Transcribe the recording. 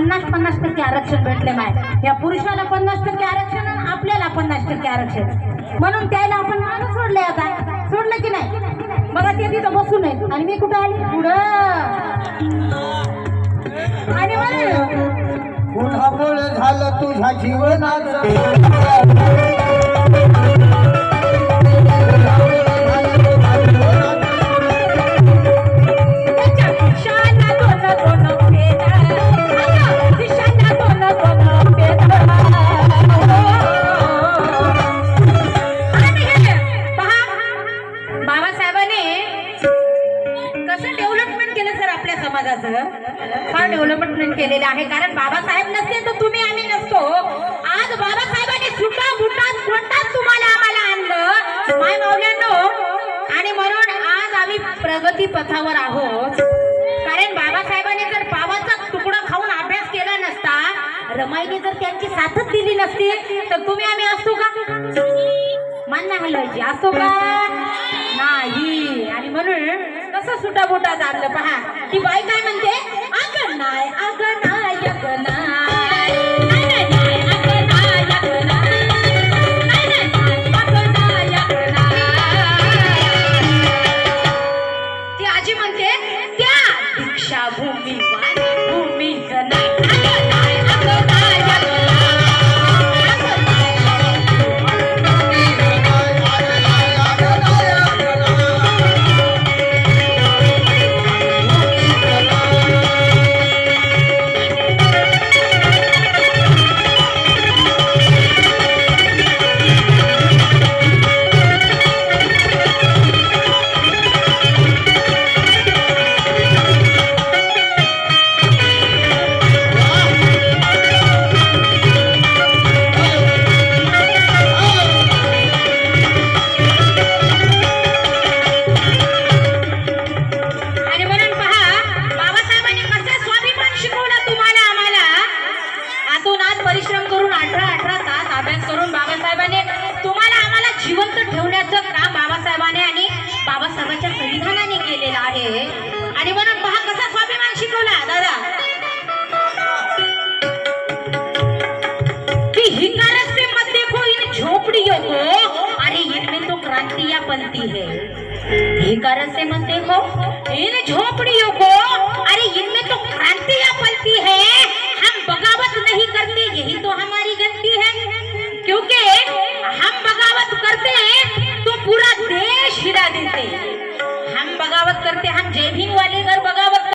पन्नास पन्नास टक्के आरक्षण भेटले माय. या पुरुषाला पन्नास टक्के आरक्षण आणि आपल्याला पन्नास टक्के आरक्षण. म्हणून त्याला आपण माणूस सोडले आता. सोडलं की नाही? बघा ते तिथं बसून आहे आणि मी कुठं आली? पुढं. आणि झालं तुझ्या जीवनात समाजाचं फार डेव्हलपमेंट केलेलं आहे. कारण बाबासाहेब नसते तर तुम्ही आम्ही नसतो. आज बाबासाहेबांनी सुटा बुटात कोणताच तुम्हाला आम्हाला आणलं. माय मावल्यांनो आणि म्हणून आज आम्ही प्रगती पथावर आहोत. कारण बाबासाहेबांनी जर पावाचा तुकडा खाऊन अभ्यास केला नसता रमाईने जर त्यांची साथच दिली नसती तर तुम्ही आम्ही असतो का? मान नाही असतो का? नाही. आणि म्हणून कसं सुटा बोटा आणलं पहा ती बाई काय म्हणते अगं नाय अगं नाय अगं नाय, अगं नाय. ती आजी म्हणते त्या दीक्षाभूमी अठरा अठरा तास अभ्यास करून बाबासाहेबांनी तुम्हाला आम्हाला जिवंत ठेवण्याचं काम बाबासाहेबांनी आणि बाबासाहेबांच्या संविधानाने केलेलं आहे. आणि म्हणून पहा कसा स्वाभिमान शिकवला दादा. कि हिकारत से मत देखो इन झोपड़ियों को अरे इनमें तो क्रांतियां बनती है. हिकारत से मत देखो इन झोपड़ियों को अरे इनमें तो क्रांतियां बनती है.